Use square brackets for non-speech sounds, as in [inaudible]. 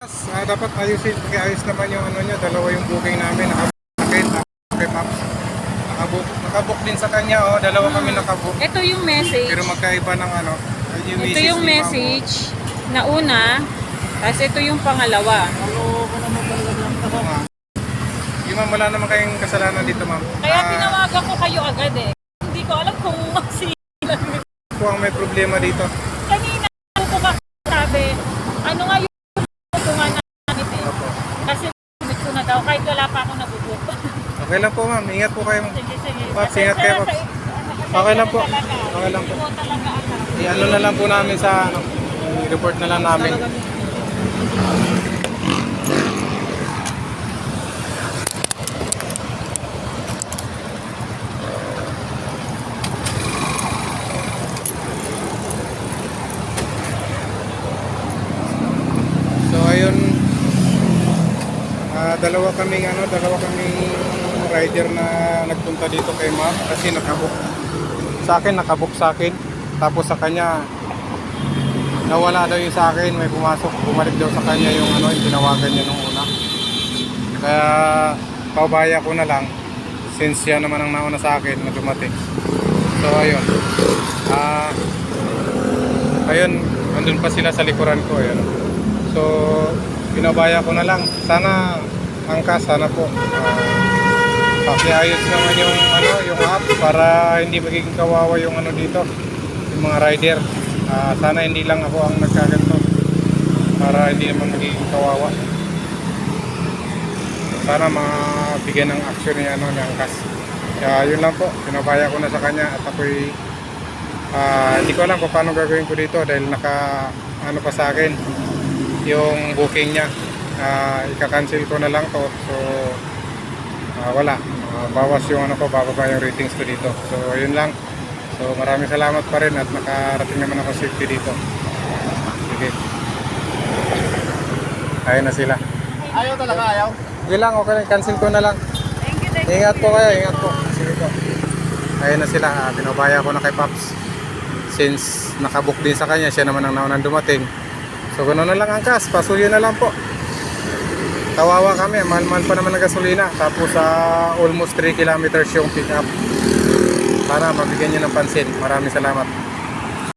Ah, dapat ayusin, pag-ayos naman yung ano nyo, dalawa yung booking namin, nakabook ma'am. Nakabook, nakabook din sa kanya, oh, dalawa kami nakabook. Ito yung message. Pero magkaiba ng ano, yung Ito yung message na una. Tapos ito yung pangalawa. oh. Oo nga. Yung ma'am, wala naman kayong kasalanan dito ma'am. Kaya Ah, tinawagan ko kayo agad eh. Hindi ko alam kung [laughs] si Ako ang may problema dito. kanina ko sabi, ano nga yung tungan namin eh. Opo. Kasi na daw kahit wala pa ako nabubuk. [laughs] Okay lang po ma'am, ingat po kayo sige, sige. Pops, ingat kayo, Pops. Okay lang po. Okay lang po. I-ano na lang po namin sa ano, i-report na lang namin. So ayun, ah, dalawa kaming ano, dalawa kaming rider na nagpunta dito kay ma'am kasi nakabook sa akin, nakabook sa akin. Tapos sa kanya, nawala daw yung sa akin, may pumasok, bumalik daw sa kanya yung ano, yung tinawagan niya nung una. Kaya paubaya ko na lang since yan naman ang nauna sa akin na dumating. So ayun. Ah ayun, andun pa sila sa likuran ko ayun. So pinabaya ko na lang. Sana angkas, sana po. Ah, pakiayos naman yung ano, yung app para hindi magiging kawawa yung ano dito, yung mga rider. Ah, sana hindi lang ako ang nagkaganto para hindi naman magiging kawawa. Sana mabigyan ng action ni ano ni Angkas. Kaya yun lang po, pinabaya ko na sa kanya at ako'y ah, hindi ko alam kung paano gagawin ko dito dahil naka ano pa sa akin yung booking niya. Ah, ika-cancel ko na lang to. So Ah, wala. Ah, bawas yung ano ko, bababa yung ratings ko dito. So, yun lang. So, maraming salamat pa rin at nakarating naman ako safety dito. Sige. Ayun na sila. Ayaw talaga, ayaw. Sige lang, okay lang. Cancel ko na lang. Thank you, thank you. Ingat po kayo, ingat po. Sige po. Ayun na sila. Ah, pinabaya ko na kay Pops. Since nakabook din sa kanya, siya naman ang naunang dumating. So, ganoon na lang ang kas. Pasuyo na lang po. Kawawa kami, mahal-mahal pa naman ng gasolina. Tapos sa almost 3 kilometers yung pick up. Para mabigyan nyo ng pansin. Maraming salamat.